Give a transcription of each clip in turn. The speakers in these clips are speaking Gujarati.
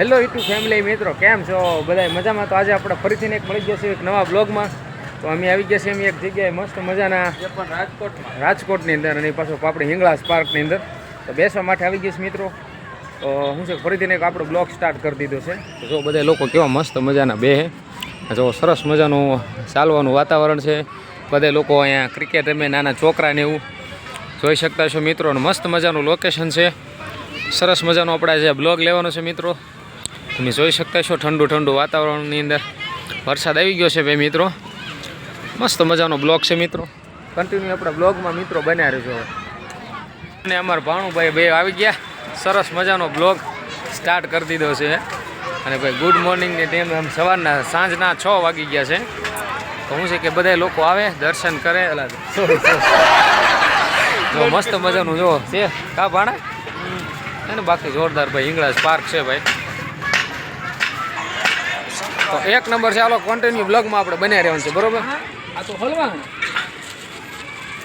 હેલો યુટ્યુબ ફેમિલી મિત્રો કેમ છો? બધા મજામાં? તો આજે આપણે ફરીથી એક મળી ગયા છે એક નવા બ્લોગમાં તો અમે આવી ગયા છીએ એમ એક જગ્યાએ મસ્ત મજાના રાજકોટમાં. રાજકોટની અંદર અને પાછો આપણે હિંગળાસ પાર્કની અંદર. તો બેસવા માટે આવી ગયા છે મિત્રો. તો હું છે ફરીથી એક આપણો બ્લોગ સ્ટાર્ટ કરી દીધો છે. જો બધા લોકો કેવા મસ્ત મજાના બે જો સરસ મજાનું ચાલવાનું વાતાવરણ છે. બધા લોકો અહીંયા ક્રિકેટ રમે નાના છોકરાને એવું જોઈ શકતા છો મિત્રો. અને મસ્ત મજાનું લોકેશન છે. સરસ મજાનો આપણે જે બ્લોગ લેવાનો છે મિત્રો. તમે જોઈ શકતા છો ઠંડુ ઠંડુ વાતાવરણની અંદર. વરસાદ આવી ગયો છે ભાઈ મિત્રો. મસ્ત મજાનો બ્લોગ છે મિત્રો. કન્ટિન્યુ આપણા બ્લોગમાં મિત્રો બન્યા રહેજો. અને અમારા ભાણુભાઈ બે આવી ગયા. સરસ મજાનો બ્લોગ સ્ટાર્ટ કરી દીધો છે. અને ભાઈ ગુડ મોર્નિંગની ટાઈમ આમ સવારના સાંજના છ વાગી ગયા છે. તો હું છે કે બધા લોકો આવે દર્શન કરે. જો મસ્ત મજાનું જો છે. કા ભાણા? અને બાકી જોરદાર ભાઈ ઇંગળાજ પાર્ક છે ભાઈ. તો એક નંબર છે. હાલો કન્ટિન્યુ બ્લોગમાં આપણે બન્યા રહેવાનું છે. બરોબર? આ તો હલવા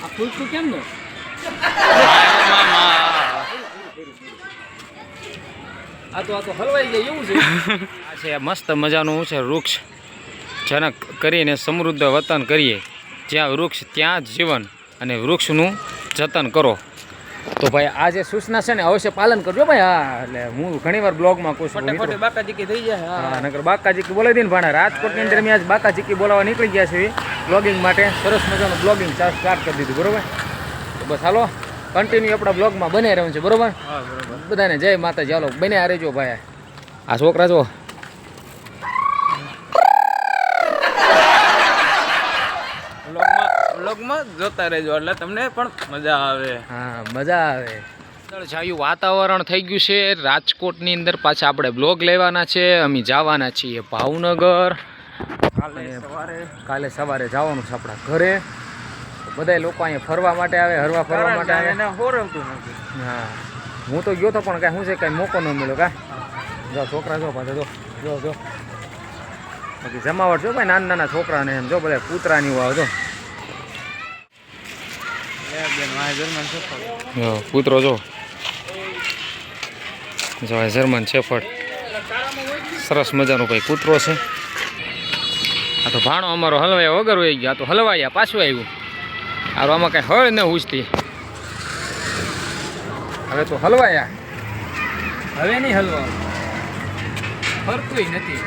આ ફૂલકું કેમ નો આ તો આ તો હલવાઈ જાય એવું છે? આ છે મસ્ત મજાનું છે વૃક્ષ. જનક કરીને સમૃદ્ધ વતન કરીએ. જ્યાં વૃક્ષ ત્યાં જ જીવન અને વૃક્ષનું જતન કરો. તો ભાઈ આ જે સૂચના છે ને અવશ્ય પાલન કરજો ભાઈ. હા એટલે હું ઘણીવાર બ્લોગમાં કહું છું. બાકાજીકી થઈ જાય હા. નગર નકર બાકાજીકી બોલાવી દઈને ભાણા. રાજકોટની અંદર મેં આજ બાકાજીકી બોલાવવા નીકળી ગયા છે બ્લોગિંગ માટે સરસ મજાનું બ્લોગિંગ સ્ટાર્ટ કરી દીધું બરોબર? તો બસ હાલો કન્ટિન્યુ આપણા બ્લોગમાં બને રહ્યું છે બરોબર? બરોબર. બધાને જય માતાજી. હાલો બને આ રહેજો ભાઈ. આ છોકરા જો જોતા રહેજો એટલે તમને પણ મજા આવે. હા મજા આવે. છાયું વાતાવરણ થઈ ગયું છે રાજકોટની અંદર પાછા આપણે બ્લોગ લેવાના છે અમે જવાના છીએ ભાવનગર. કાલે સવારે કાલે સવારે જવાનું છે આપણા ઘરે. બધા લોકો અહીંયા ફરવા માટે આવે હરવા ફરવા માટે આવે. એને હોરવતું હા. હું તો ગયો તો પણ કાંઈ શું છે કાંઈ મોકો ન મળ્યો કા? જો છોકરા જો પાછા જો જો જો. બાકી જમાવટ જો ભાઈ નાના નાના છોકરાને એમ જો બધા કૂતરાની વાવ જો લે બેન વાય જર્મન સફળ જો કૂતરો જો. જો જર્મન શેફર્ડ. સરસ મજાનો ભાઈ કૂતરો છે. આ તો ભાણો અમારો હલવાયા વગર હોય ગયો. આ તો હલવાયા પાછું આવ્યું. આરો આમાં કાંઈ હળ ન ઉજતી હવે તો હલવાયા. હવે નહીં હલવા ફરતુંય નથી.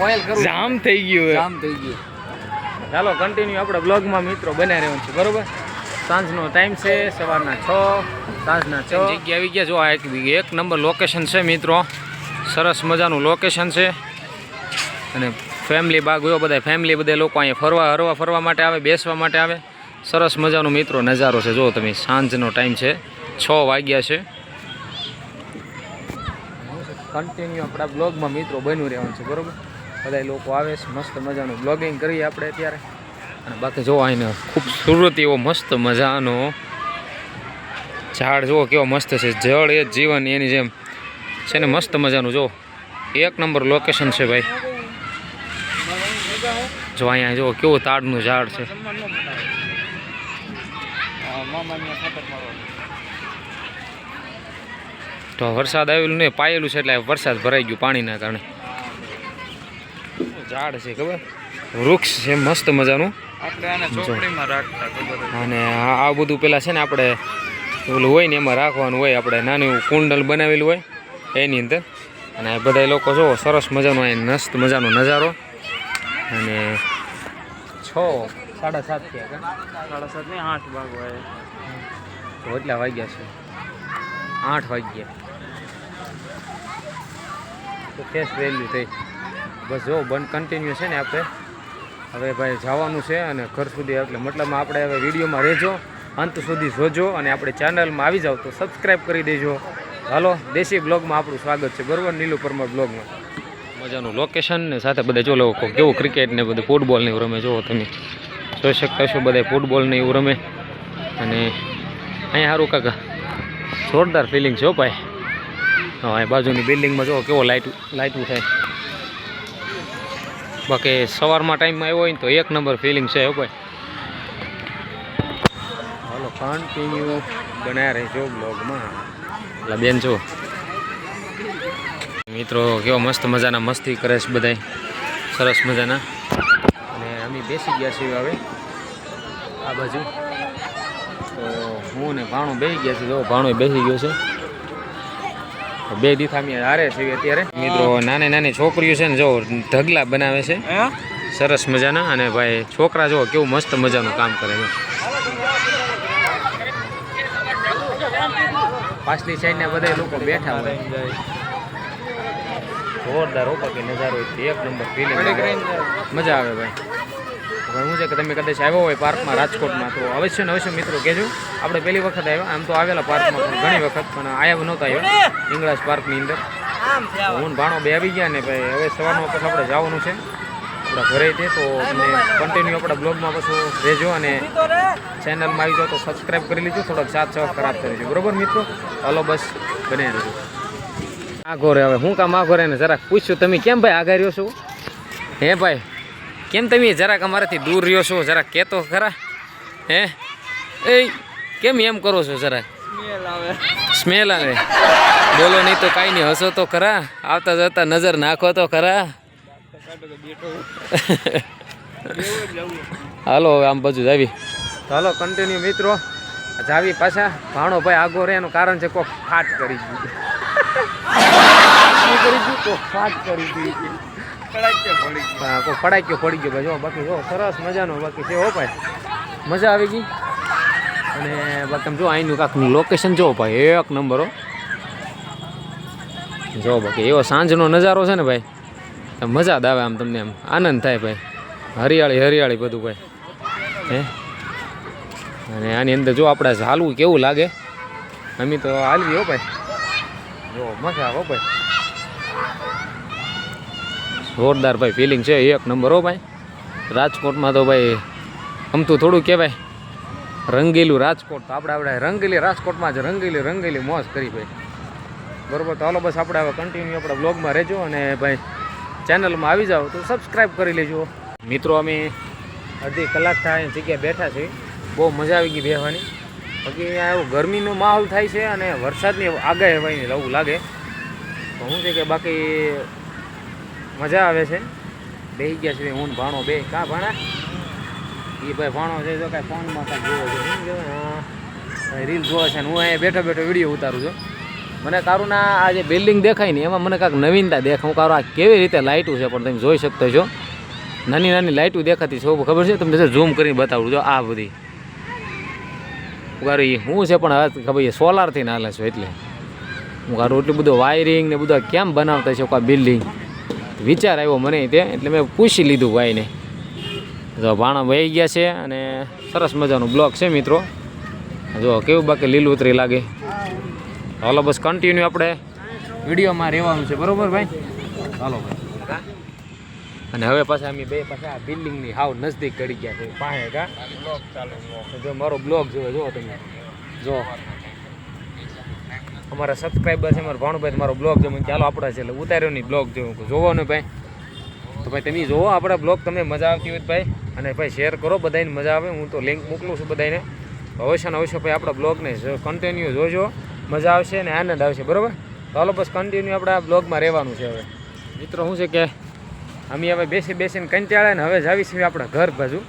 ઓઇલ કરું જામ થઈ ગયું જામ થઈ ગયું. ચાલો કન્ટિન્યુ આપણે બ્લોગમાં મિત્રો બન્યા રહેવાનું છે. બરોબર? સાંજનો ટાઈમ છે, સવારના છ, સાંજના છ. જગ્યા આવી ગયા. જો આ એક નંબર લોકેશન છે મિત્રો. સરસ મજાનું લોકેશન છે. અને ફેમિલી બાગ હોય, બધા ફેમિલી બધા લોકો અહીંયા ફરવા હરવા ફરવા માટે આવે, બેસવા માટે આવે. સરસ મજાનો મિત્રો નજારો છે. જો તમે સાંજનો ટાઈમ છે, છ વાગ્યા છે. કન્ટિન્યુ આપણા બ્લોગમાં મિત્રો બન્યું રહેવાનું છે, બરાબર? બધા લોકો આવે છે, મસ્ત મજાનું બ્લોગિંગ કરીએ આપણે અત્યારે. અને બાકી જો આને ખૂબસૂરત એવો મસ્ત મજાનો ઝાડ. જુઓ કેવો મસ્ત છે. જળ એ જીવન એની જેમ છે ને મસ્ત મજાનું. જો એક નંબર લોકેશન છે ભાઈ. જો અહીંયા જો કેવું તાડનું ઝાડ છે. તો વરસાદ આવેલું નહીં પાયેલું છે એટલે વરસાદ ભરાઈ ગયું પાણીના કારણે. ઝાડ છે ખબર? વૃક્ષ છે મસ્ત મજાનું. અને આ આ બધું પેલા છે ને આપણે ઓલું હોય ને એમાં રાખવાનું હોય આપણે નાનું એવું કુંડલ બનાવેલું હોય એની અંદર. અને આ બધા લોકો જો સરસ મજાનો અહીં મસ્ત મજાનો નજારો. અને છ સાડા સાત થયા સાડા સાત નહીં આઠ ભાગ હોય તો એટલા વાગ્યા છે. આઠ વાગ્યા. તો કેસ વેલ્યુ થઈ. બસ જો બંધ કન્ટિન્યુ છે ને આપણે. હવે ભાઈ જવાનું છે અને ઘર સુધી એટલે મતલબમાં આપણે હવે વિડીયોમાં રહેજો, અંત સુધી જોજો અને આપણે ચેનલમાં આવી જાઓ તો સબસ્ક્રાઈબ કરી દેજો. હાલો, દેશી બ્લોગમાં આપણું સ્વાગત છે. બરોબર નીલુ પરમાર બ્લોગમાં મજાનું લોકેશન ને સાથે બધા જો લોકો કેવું ક્રિકેટ ને બધું ફૂટબોલ નહીં રમે જુઓ તમે જોઈ શકતા છો બધા ફૂટબોલ નહીં એવું રમે. અને અહીંયા સારું કાકા. જોરદાર ફિલિંગ છે ભાઈ. હા બાજુની બિલ્ડિંગમાં જો કેવો લાઇટ લાઇટું થાય. બાકી સવારમાં ટાઈમમાં આવ્યો હોય ને તો એક નંબર ફિલિંગ છે ભાઈ. હાલો કન્ટિન્યુ બનાવ્યા રહેજો બ્લોગમાં એટલે બેન જો મિત્રો કેવો મસ્ત મજાના મસ્તી કરે છે બધાય. સરસ મજાના. અને અમે બેસી ગયા છીએ હવે આ બાજુ. તો હું ને ભાણું બેસી ગયા છે. જો ભાણું બેસી ગયો છે. બે દીથા હારે છે અત્યારે. મિત્રો નાની નાની છોકરીઓ છે ને જો ઢગલા બનાવે છે. સરસ મજાના અને ભાઈ છોકરા જો કેવું મસ્ત મજાનું કામ કરે છે. પાછલી સાઈડના બધા લોકો બેઠા હોય. જોરદાર હો કે નજારો એક નંબર ફિલિંગ મજા આવે ભાઈ. શું છે કે તમે કદાચ આવ્યો હોય પાર્કમાં રાજકોટમાં તો અવશ્ય ને અવશ્ય મિત્રો કહેજો. આપણે પહેલી વખત આવ્યા આમ તો આવેલા પાર્કમાં પણ ઘણી વખત પણ આવ્યા નહોતા આવ્યો ઇંગળાજ પાર્કની અંદર. હું ભાણો બે આવી ગયા ને ભાઈ હવે સવારનો પછી આપણે જવાનું છે. આપણા ઘરે છે તો તમને કન્ટિન્યુ આપણા બ્લોગમાં પાછું રહેજો અને ચેનલમાં આવી જાઓ તો સબસ્ક્રાઈબ કરી લીજો થોડોક સાથ ખરાબ કરી રહેજો બરોબર મિત્રો? હલો બસ બને રહેજો. આ ઘોરે હવે હું કામ આ ઘોરે ને જરાક પૂછ્યું તમે કેમ ભાઈ આગળ રહ્યો છો? હે ભાઈ? કેમ તમે જરાક અમારાથી દૂર રહ્યો છો? જરાક કહેતો ખરા? હે? એ કેમ એમ કરો છો જરાક? સ્મેલ આવે. બોલો નહીં તો કાંઈ નહીં. હસો તો ખરા. આવતા જતા નજર નાખો તો ખરા. હાલો હવે આમ બાજુ જાવી. હાલો કન્ટિન્યુ મિત્રો. જાવી પાછા. ભાણો ભાઈ આગો રે એનું કારણ છે કોક ફાટ કરી દીધું. કરી દીધું? કોક ફાટ કરી દીધી. હા ફડાક્યો પડી ગયો ભાઈ. જો, બાકી જો, સરસ મજાનો બાકી છે હો ભાઈ. મજા આવી ગઈ. અને બાકી તમે જો, અહીંનું કાંકનું લોકેશન જો ભાઈ. એક નંબર હો. જો, બાકી એવો સાંજનો નજારો છે ને ભાઈ. મજા જ આવે આમ તમને આમ આનંદ થાય ભાઈ. હરિયાળી હરિયાળી બધું ભાઈ. હે? અને આની અંદર જો આપણે હાલવું કેવું લાગે? અમે તો હાલવી હો ભાઈ. જો, મજા આવે ભાઈ. જોરદાર ભાઈ ફિલિંગ છે એક નંબર હો ભાઈ. રાજકોટમાં તો ભાઈ અમતું થોડું કહેવાય. રંગીલું રાજકોટ તો આપણે આપણે રંગીલી રાજકોટમાં જ રંગીલી રંગીલી મોજ કરી ભાઈ. બરોબર, તો હાલો બસ આપણે હવે કન્ટિન્યુ આપણા બ્લોગમાં રહેજો અને ભાઈ ચેનલમાં આવી જાઓ તો સબસ્ક્રાઈબ કરી લેજો. મિત્રો, અમે અડધી કલાક થાય જગ્યાએ બેઠા છીએ. બહુ મજા આવી ગઈ બેહવાની. બાકી અહીંયા એવું ગરમીનો માહોલ થાય છે અને વરસાદની આગાહી હોય એવું લાગે. તો શું છે કે બાકી મજા આવે છે. બે ગયા છે હું ભાણો બે. કાં ભાણા? એ ભાઈ ભાણો છે, જો કાંઈ ફોનમાં કાંઈ જોવો છે. રીલ જોવે છે ને હું અહીંયા બેઠો બેઠો વીડિયો ઉતારું છું. મને કારુંના આ જે બિલ્ડિંગ દેખાય ને, એમાં મને કાંઈક નવીનતા દેખાય. હું કારું આ કેવી રીતે લાઇટું છે પણ તમે જોઈ શકતો છો. નાની નાની લાઇટું દેખાતી છે ખબર છે? તમને ઝૂમ કરીને બતાવું જો આ બધી. હું કારું એ શું છે પણ હવે ખબર એ સોલારથી ના હાલે છે એટલે. હું કારું એટલું બધું વાયરિંગ ને બધું કેમ બનાવતા છે કોઈ બિલ્ડિંગ વિચાર આવ્યો મને તે, એટલે મેં પૂછી લીધું ભાઈને. જો ભાણા વહી ગયા છે અને સરસ મજાનું બ્લોક છે મિત્રો. જો કેવું બાકી લીલુંતરી લાગે. હાલો, બસ કન્ટિન્યુ આપણે વિડીયોમાં રહેવાનું છે. બરોબર ભાઈ? હાલો ભાઈ. અને હવે પાછા અમે બે પાછા આ બિલ્ડિંગની હાવ નજદીક કરી ગયા છે. પાસે કા? જો મારો બ્લોગ જોયો જો તમે. જો. અમારા સબસ્ક્રાઈબર છે મારા ભાણુભાઈ મારો બ્લોગ જો મને ચાલો આપણા છે, એટલે ઉતાર્યો નહીં બ્લોગ જો જોવો ને ભાઈ. તો ભાઈ તમે જોવો આપણા બ્લોગ તમને મજા આવતી હોય ભાઈ, અને ભાઈ શેર કરો, બધાને મજા આવે. હું તો લિંક મોકલું છું બધાને અવશ્ય ને અવશ્ય ભાઈ આપણા બ્લોગને કન્ટિન્યુ જોજો. મજા આવશે અને આનંદ આવશે, બરાબર? હાલો બસ કન્ટિન્યુ આપણા બ્લોગમાં રહેવાનું છે હવે. મિત્રો, શું છે કે અમે હવે બેસી બેસીને કંટાળે ને હવે જાવી છીએ આપણા ઘર બાજુ.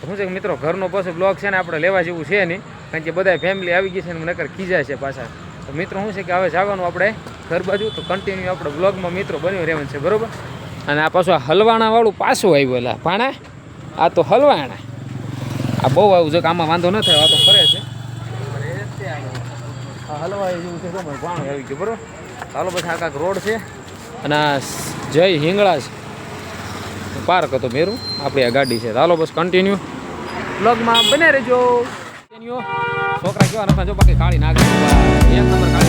શું છે કે મિત્રો, ઘરનો પાછો બ્લોગ છે ને, આપણે લેવા જેવું છે નહીં. કારણ કે બધા ફેમિલી આવી ગઈ છે ને, નકર ખીજાય છે પાછા. તો મિત્રો શું છે કે હવે જવાનું આપણે ઘર બાજુ? તો કન્ટિન્યુ આપણે બ્લોગમાં મિત્રો બન્યું રહેવાનું છે બરાબર? અને આ પાછું હલવાણાવાળું પાછું આવ્યું એટલે પાણા આ તો હલવાણા. આ બહુ આવ્યું છે કે આમાં વાંધો ન થાય આ તો ફરે છે. આ હલવાય જેવું છે પાણું આવી ગયું બરાબર? ચાલો પછી આ કાંક રોડ છે. અને આ જય હિંગળાજ પાર્ક હતો મેરું આપણી આ ગાડી છે. ચાલો બસ કન્ટિન્યુ બ્લોગમાં બને રહેજો. છોકરા કેવા નતા જો બાકી કાળી નાગરી એક નંબર કાળી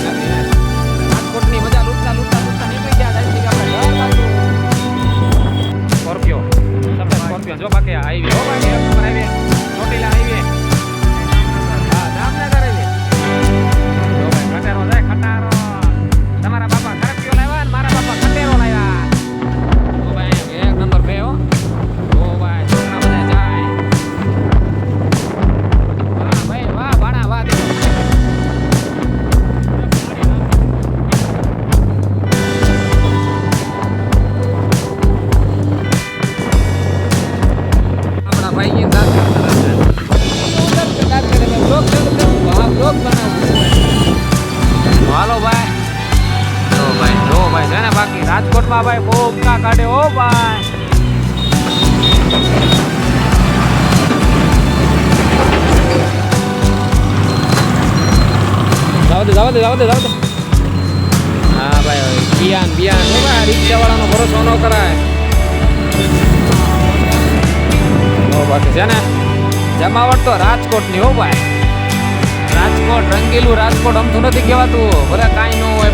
જાવ દે જાવ દે જાવ દે હા, ભાઈ બિયાન બિયાન. હો ભાઈ, રિક્ષાવાળાનો ભરોસો ન કરાય. બાકી છે ને? જમાવટ તો રાજકોટની હો, ભાઈ. રાજકોટ, રંગીલું રાજકોટ અમથું નથી કહેવાતું. ભલે કાંઈ ન હોય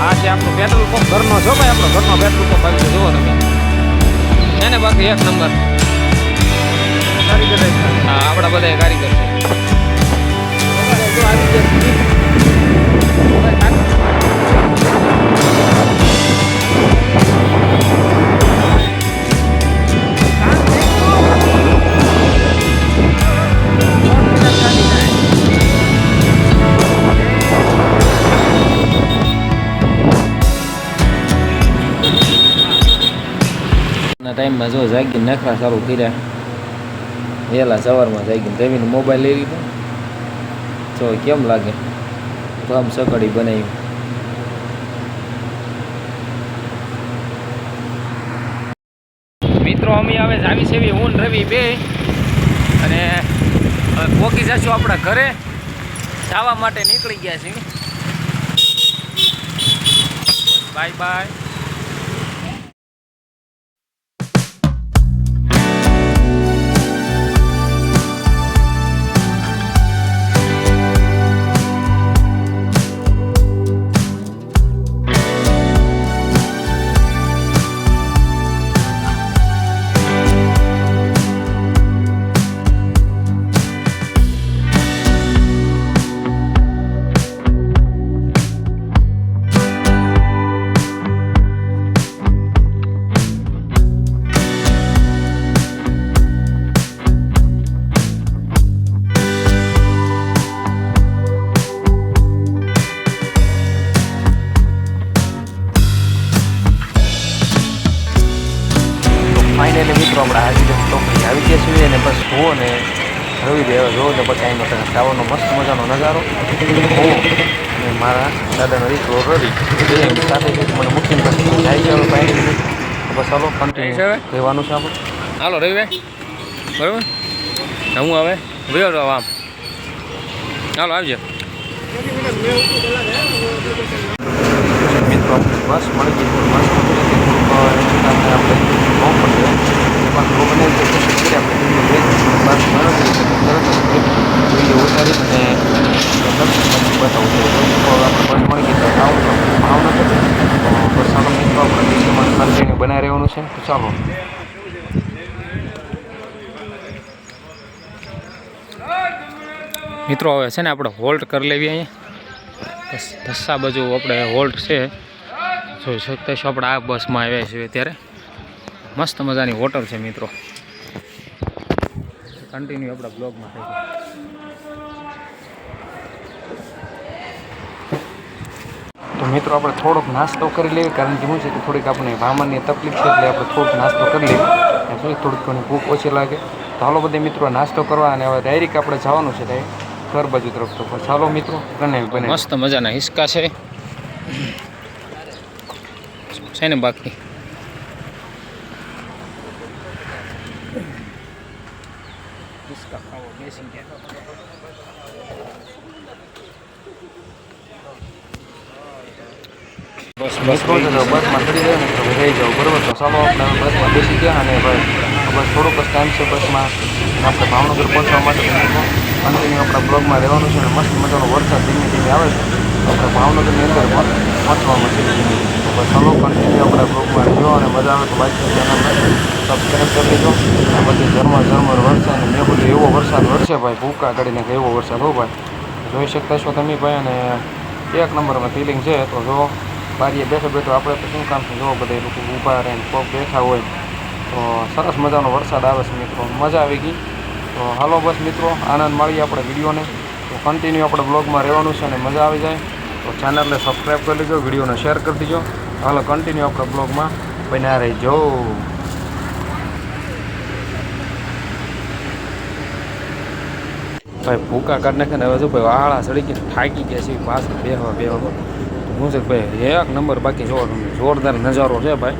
આ છે આપણું પેટ્રોલ પંપ ઘરનો છો, ભાઈ. આપણો ઘરનો પેટ્રોલ પંપ આવી જુઓ તમે. એને બાકી એક નંબર. આપણા બધા કારીગર છે ટાઈમમાં જો જાગીને નખરા ચાલુ કર્યા. વહેલા સવારમાં જાગીને જમીને મોબાઈલ લઈ લીધો. તો કેમ લાગે? આમ સકડી બનાવી. મિત્રો, અમે હવે જાવી છે એવી હું રવિ બે. અને હવે પોકી જશું આપણા ઘરે. જવા માટે નીકળી ગયા છીએ. Bye bye. બે સાથે મને મૂકીને પછી જાય છે હવે ભાઈ બસ ચાલો કન્ટિન્યુ રહેવાનું છે આપણે હાલો રવિભાઈ બરાબર હું હવે વયો જાવ આમ ચાલો આવજો મિત્રો બસ મળી ગઈ બસ આપણે બહુ પડશે એમાં થોડું બને તો જ મિત્રો આપણે વિડીયોમાં કન્ટિન્યુ બનાવી રહેવાનું છે તો ચાલો મિત્રો હવે છે ને આપણે હોલ્ટ કરી લેવી અહીંયા. બસ, ધસ્સા બાજુ આપણે હોલ્ટ છે. જોઈ શકતા છો આપણે આ બસમાં આવ્યા છીએ અત્યારે. મસ્ત મજાની હોટલ છે મિત્રો. કન્ટિન્યુ આપણા બ્લોગમાં થઈ તો મિત્રો, આપણે થોડોક નાસ્તો કરી લઈએ, કારણ કે શું છે કે થોડીક આપણે વામનની તકલીફ છે એટલે આપણે થોડોક નાસ્તો કરી લઈએ. અને થોડીક ઘણી ભૂખ ઓછી લાગે. તો હાલો બધે મિત્રો, નાસ્તો કરવા અને હવે ડાયરેક્ટ આપણે જવાનું છે ડાયરેક્ટ ઘર બાજુ તરફ તો. ચાલો મિત્રો, બને મસ્ત મજાના હિસકા છે ને બાકી? હિસકા ખાવો બેસી ગયા બસ બસ બસમાં ચડી જાય તો રહી જાવ બરાબર તો ચાલો આપણે બસમાં બેસી ગયા અને બસ થોડોક જ ટાઈમ છે બસમાં આપણે ભાવનગર પહોંચવા માટે કન્ટિન્યુ આપણા બ્લોગમાં રહેવાનું છે અને મસ્ત મજાનો વરસાદ ધીમે ધીમે આવે છે આપણે ભાવનગરની અંદર પણ પહોંચવામાં છે તો ચાલો કન્ટિન્યુ આપણે બ્લોગમાં રહ્યો અને મજા આવે તો બાઇક ચેનલને સબસ્ક્રાઈબ કરી અને બધી ઝરમર ઝરમર વરસાદ અને મેં બધું એવો વરસાદ વરસે ભાઈ, ભૂકા કાઢીને એવો વરસાદ. હો ભાઈ, જોઈ શકતા છો તમે ભાઈ, અને એક નંબરમાં ફિલિંગ છે, તો જો બારીએ બેઠો બેઠો આપણે તો શું કામ છે? જો બધા લોકો ઊભા રહે ને પગ બેઠા હોય, તો સરસ મજાનો વરસાદ આવે છે મિત્રો. મજા આવી ગઈ. તો હાલો બસ મિત્રો, આનંદ મળીએ આપણે વિડીયોને. તો કન્ટિન્યુ આપણે બ્લોગમાં રહેવાનું છે અને મજા આવી જાય. તો ચેનલને સબસ્ક્રાઈબ કરી લેજો વિડીયોને શેર કરી દેજો. હાલો કન્ટિન્યુ આપણા બ્લોગમાં બન્યા રહેજો. ભાઈ, ભૂકા કાઢ નાખે ને હવે જો ભાઈ, વાળા સડી થાકી ગયા છે, પાછળ બેહવા બેહવા. હું છે ભાઈ, એક નંબર, બાકી જો, જોરદાર નજારો છે ભાઈ.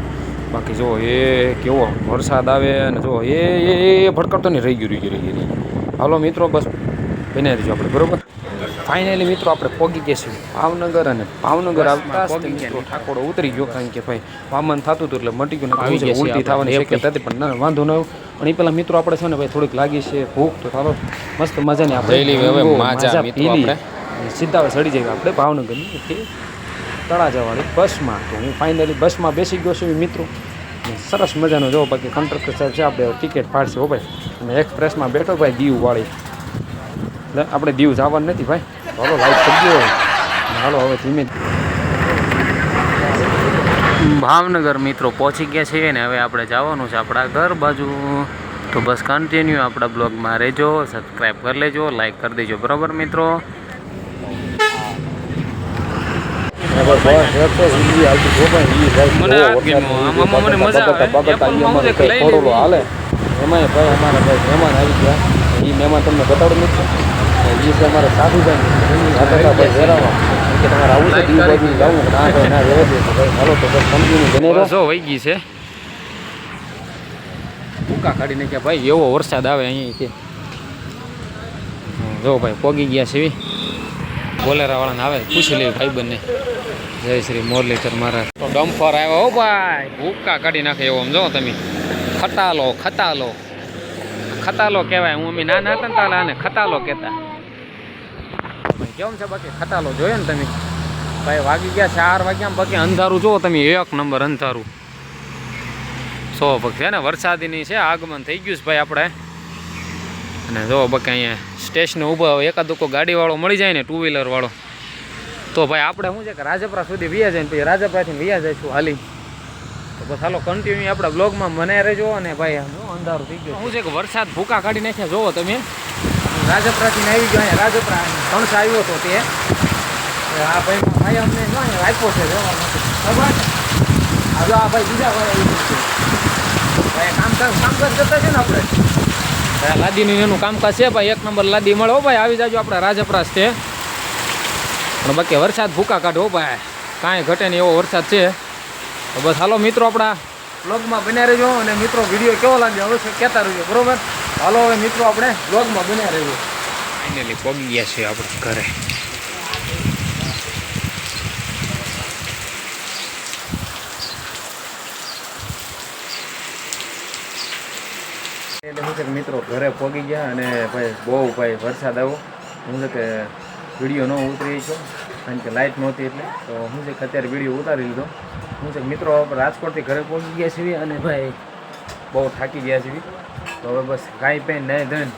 બાકી જો, એ કેવો વરસાદ આવે અને જો, એ એ ભડકડતો નહીં, રહી ગયું રહી ગયું રહી ગયું હાલો મિત્રો, બસ બને રહીશું આપણે, બરોબર? ફાઇનલી મિત્રો આપણે પોગી ગયા છીએ ભાવનગર અને ભાવનગર આવતા ઠાકોડો ઉતરી ગયો કારણ કે ભાઈ વામન થતું હતું એટલે મટી ગયું ઉલટી થવાની શક્યતા હતી પણ ના વાંધો ન આવ્યો. પણ એ પેલા મિત્રો આપણે છે ને ભાઈ થોડીક લાગી છે ભૂખ તો થાલો મસ્ત મજાની આપણે મજા લેવી હવે પીવો, માજા માજા મિત્રો પી લઈએ. આપણે. અને સીધા ચડી જઈએ આપણે ભાવનગરની તળા તળાજાવાળી બસમાં. તો હું ફાઇનલી બસમાં બેસી ગયો છું મિત્રો. સરસ મજાનો જો બાકી કંડક્ટર સાહેબ છે આપણે ટિકિટ ફાડશે હો ભાઈ. અને એક્સપ્રેસમાં બેઠો ભાઈ દીવ વાળી. એટલે આપણે દીવ જવાનું નથી ભાઈ. ચાલો લાઈટ થઈ ગયો હાલો હવે ધીમે ભાવનગર મિત્રો પહોંચી ગયા છીએ ને હવે આપણે જવાનું છે આપણા ઘર બાજુ. તો બસ કન્ટિન્યુ આપણા બ્લોગમાં રહેજો સબસ્ક્રાઈબ કરી લેજો લાઈક કરી દેજો. બરાબર મિત્રો? મને મજા આવે. ભાઈ અમારા ભાઈ મહેમાન આવી ગયા. એ મહેમાન તમને બતાવડું નથી. એ છે અમારા સાધુભાઈ હતા ભાઈ વેરાવા. કે તમારે આવું છે દીવ બાજુ જવું ના ભાઈ ના રહેવા ભાઈ હાલો તો બસ કંપનીનું બને રહો. જો વહી ગઈ છે. ભૂકા કાઢી નાખ્યા ભાઈ એવો વરસાદ આવે અહીંથી જો ભાઈ પોગી ગયા છે બોલેરાવાળાને આવે પૂછી લે ભાઈ બંને. જય શ્રી મોરલીધર મહારાજ. તો ડમ્ફર આવ્યો હો ભાઈ. ભૂકા કાઢી નાખે એવો સમજો તમે. ખતાલો ખતાલો ખતાલો કહેવાય હું અમે નાના હતા ને તાલા આને ખતાલો કહેતા. કેમ છે બાકી? ખટાલો જોયો ને તમે? ભાઈ વાગી ગયા ચાર વાગ્યા બાકી અંધારું જુઓ તમે, એક નંબર અંધારું. સો ભક્ત છે ને, વરસાદીની છે, આગમન થઈ ગયું છે ભાઈ આપણે. અને જો બાકી અહીંયા સ્ટેશને ઊભા હોય, એકાદ ગાડીવાળો મળી જાય ને ટુ વ્હીલર વાળો તો ભાઈ આપણે શું છે કે રાજપરા સુધી વ્યા જાય ને, પછી રાજપરાથી વ્યા જઈશું હાલી. તો બસ હાલો કન્ટિન્યુ આપણા બ્લોગમાં મને રહેજો અને ભાઈ અંધારું થઈ ગયું શું છે કે વરસાદ ભૂકા કાઢી નાખ્યા જોવો તમે. રાજપરાથી આવી ગયો અહીંયા. રાજપરા કણસ આવ્યો હતો તે. આ ભાઈ ભાઈ અમને જો અહીંયા આપ્યો છે માટે ખબર આ ભાઈ બીજા ભાઈ આવી છે. ભાઈ કામકાજ કામકાજ કરતા છે ને આપણે. લાદીનું એનું કામકાજ છે, ભાઈ એક નંબર લાદી મળો ભાઈ. આવી જાજો આપણે રાજપ્રાસ છે. પણ બાકી વરસાદ ભૂકા કાઢો ભાઈ. કાંઈ ઘટે નહીં એવો વરસાદ છે. તો બસ હાલો મિત્રો આપણા બ્લોગમાં બન્યા રહેજો અને મિત્રો વીડિયો કેવો લાગ્યો અવશ્ય કહેતા રહેજો, બરોબર? હાલો હવે મિત્રો આપણે બ્લોગમાં બન્યા રહ્યું ફાઇનલી પગી ગયા છે આપણે ઘરે. એટલે શું છે કે મિત્રો ઘરે પગી ગયા અને ભાઈ બહુ ભાઈ વરસાદ આવ્યો. હું છે કે વીડિયો ન ઉતરી છો કારણ કે લાઇટ નહોતી એટલે. તો હું છે કે અત્યારે વીડિયો ઉતારી લીધો. હું છે કે મિત્રો રાજકોટથી ઘરે પહોંચી ગયા છીએ અને ભાઈ બહુ થાકી ગયા છીએ. તો હવે બસ કાંઈ પેન નહીં ધન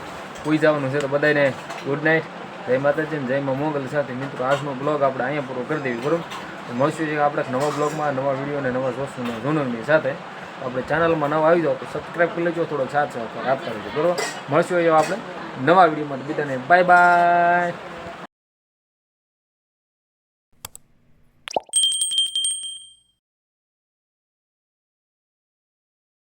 સુઈ જવાનું છે તો બધાને ગુડ નાઇટ જય માતાજી જય મા મોગલ સાથે. મિત્રો, આજનો બ્લોગ આપણે અહીંયા પૂરો કરી દેવી, બરોબર? મળશું છે આપણે નવા બ્લોગમાં નવા વીડિયો અને નવા જોશું જૂનરની સાથે. આપણે ચેનલમાં નવા આવી જાઓ તો સબસ્ક્રાઈબ કરી લેજો થોડોક સાથ સહકાર આપતા રહેજો, બરોબર? મળશું એ આપણે નવા વિડીયોમાં બધાને બાય બાય